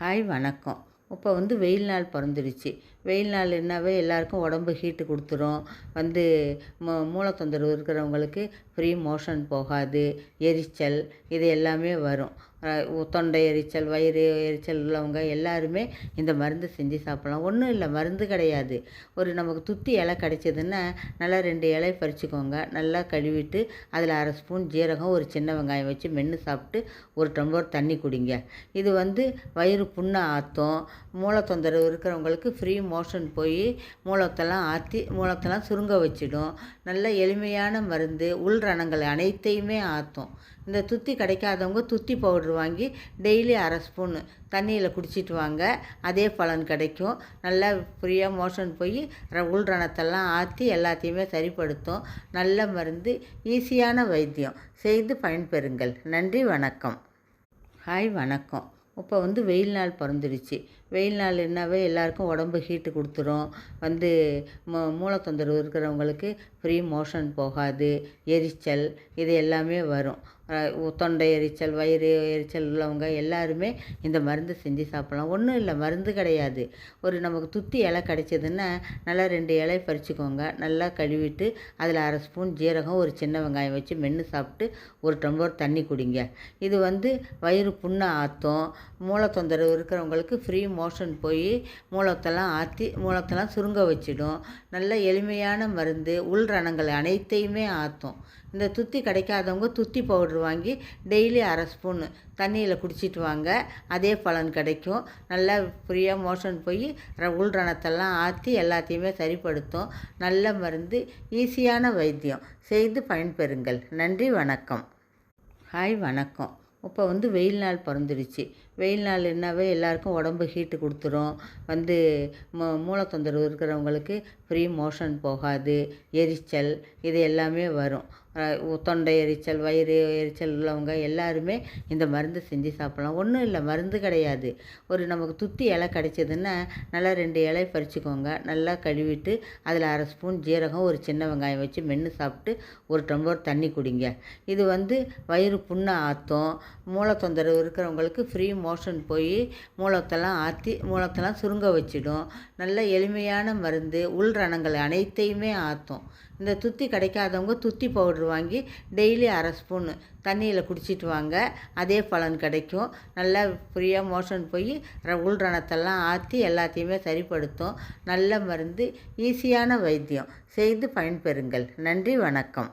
Hi வணக்கம். இப்போ வந்து வெயில் நாள் பிறந்துடுச்சு. வெயில் நாள்னாவே எல்லாருக்கும் உடம்பு ஹீட்டு கொடுத்துரும். வந்து மூ மூல தொந்தரவு இருக்கிறவங்களுக்கு ஃப்ரீ மோஷன் போகாது. எரிச்சல் இது எல்லாமே வரும். தொண்டை எரிச்சல் வயிறு எரிச்சல் உள்ளவங்க எல்லாருமே இந்த மருந்து செஞ்சு சாப்பிட்லாம். ஒன்றும் இல்லை மருந்து கிடையாது. ஒரு நமக்கு துத்தி இலை கிடைச்சதுன்னா நல்லா ரெண்டு இலை பறிச்சுக்கோங்க. நல்லா கழுவிட்டு அதில் அரை ஸ்பூன் ஜீரகம் ஒரு சின்ன வெங்காயம் வச்சு மென்று சாப்பிட்டு ஒரு டம்ளர் தண்ணி குடிங்க. இது வந்து வயிறு புண்ணை ஆற்றும் மூளை தொந்தரவு இருக்கிறவங்களுக்கு ஃப்ரீ மோ மோஷன் போய் மூலத்தெல்லாம் ஆற்றி மூலத்தெல்லாம் சுருங்க வச்சிடும். நல்ல எளிமையான மருந்து உள் ரணங்கள் அனைத்தையுமே ஆற்றும் இந்த துத்தி கிடைக்காதவங்க துத்தி பவுடர் வாங்கி டெய்லி அரை ஸ்பூனு தண்ணியில் குடிச்சிட்டு வாங்க. அதே பலன் கிடைக்கும். நல்லா ஃப்ரீயாக மோஷன் போய் உள்ரணத்தெல்லாம் ஆற்றி எல்லாத்தையுமே சரிப்படுத்தும். நல்ல மருந்து ஈஸியான வைத்தியம். செய்து பயன்பெறுங்கள். நன்றி வணக்கம். ஹாய் வணக்கம். இப்போ வந்து வெயில் நாள் பிறந்துடுச்சு. வெயில் நாள்னாவே எல்லாருக்கும் உடம்பு ஹீட்டு கொடுத்துரும். வந்து மூ மூல தொந்தரவு இருக்கிறவங்களுக்கு ஃப்ரீ மோஷன் போகாது எரிச்சல் இது எல்லாமே வரும். தொண்டை எரிச்சல் வயிறு எரிச்சல் உள்ளவங்க எல்லாருமே இந்த மருந்து செஞ்சு சாப்பிட்லாம். ஒன்றும் இல்லை மருந்து கிடையாது. ஒரு நமக்கு துத்தி இலை கிடைச்சதுன்னா நல்லா ரெண்டு இலையை பறிச்சுக்கோங்க. நல்லா கழுவிட்டு அதில் அரை ஸ்பூன் ஜீரகம் ஒரு சின்ன வெங்காயம் வச்சு மென்று சாப்பிட்டு ஒரு டம்ளர் தண்ணி குடிங்க. இது வந்து வயிறு புண்ணை ஆற்றும் மூல தொந்தரவு இருக்கிறவங்களுக்கு ஃப்ரீ மோஷன் போய் மூலத்தெல்லாம் ஆற்றி மூலத்தெல்லாம் சுருங்க வச்சிடும். நல்ல எளிமையான மருந்து. உள் ரணங்கள் அனைத்தையுமே ஆற்றும் இந்த துத்தி கிடைக்காதவங்க துத்தி பவுடர் வாங்கி டெய்லி அரை ஸ்பூன் தண்ணியில் குடிச்சிட்டு வாங்க. அதே பலன் கிடைக்கும். நல்லா ஃப்ரீயாக மோஷன் போய் உள் ரணத்தெல்லாம் ஆற்றி எல்லாத்தையுமே சரிப்படுத்தும். நல்ல மருந்து ஈஸியான வைத்தியம். செய்து பயன்பெறுங்கள். நன்றி வணக்கம். ஹாய் வணக்கம். இப்போ வந்து வெயில் நாள் பிறந்துடுச்சு. வெயில் நாள்னாவே எல்லாருக்கும் உடம்பு ஹீட்டு கொடுத்துரும். வந்து மூ மூல தொந்தரவு இருக்கிறவங்களுக்கு ஃப்ரீ மோஷன் போகாது. எரிச்சல் இது எல்லாமே வரும். தொண்டை எரிச்சல் வயிறு எரிச்சல் உள்ளவங்க எல்லாருமே இந்த மருந்து செஞ்சு சாப்பிட்லாம். ஒன்றும் இல்லை மருந்து கிடையாது. ஒரு நமக்கு துத்தி இலை கிடைச்சதுன்னா நல்லா ரெண்டு இலை பறிச்சுக்கோங்க. நல்லா கழுவிட்டு அதில் அரை ஸ்பூன் ஜீரகம் ஒரு சின்ன வெங்காயம் வச்சு மென்று சாப்பிட்டு ஒரு டம்ளர் தண்ணி குடிங்க. இது வந்து வயிறு புண்ணை ஆற்றும் மூல தொந்தரவு இருக்கிறவங்களுக்கு ஃப்ரீ மோஷன் போய் மூலத்தெல்லாம் ஆற்றி மூலத்தெல்லாம் சுருங்க வச்சிடும். நல்ல எளிமையான மருந்து உள் ரணங்கள் அனைத்தையுமே ஆற்றும் இந்த துத்தி கிடைக்காதவங்க துத்தி பவுட்ரு வாங்கி டெய்லி அரை ஸ்பூனு தண்ணியில் குடிச்சிட்டு வாங்க. அதே பலன் கிடைக்கும். நல்லா ஃப்ரீயாக மோஷன் போய் உள்ரணத்தெல்லாம் ஆற்றி எல்லாத்தையுமே சரிப்படுத்தும். நல்ல மருந்து ஈஸியான வைத்தியம். செய்து பயன்பெறுங்கள். நன்றி வணக்கம்.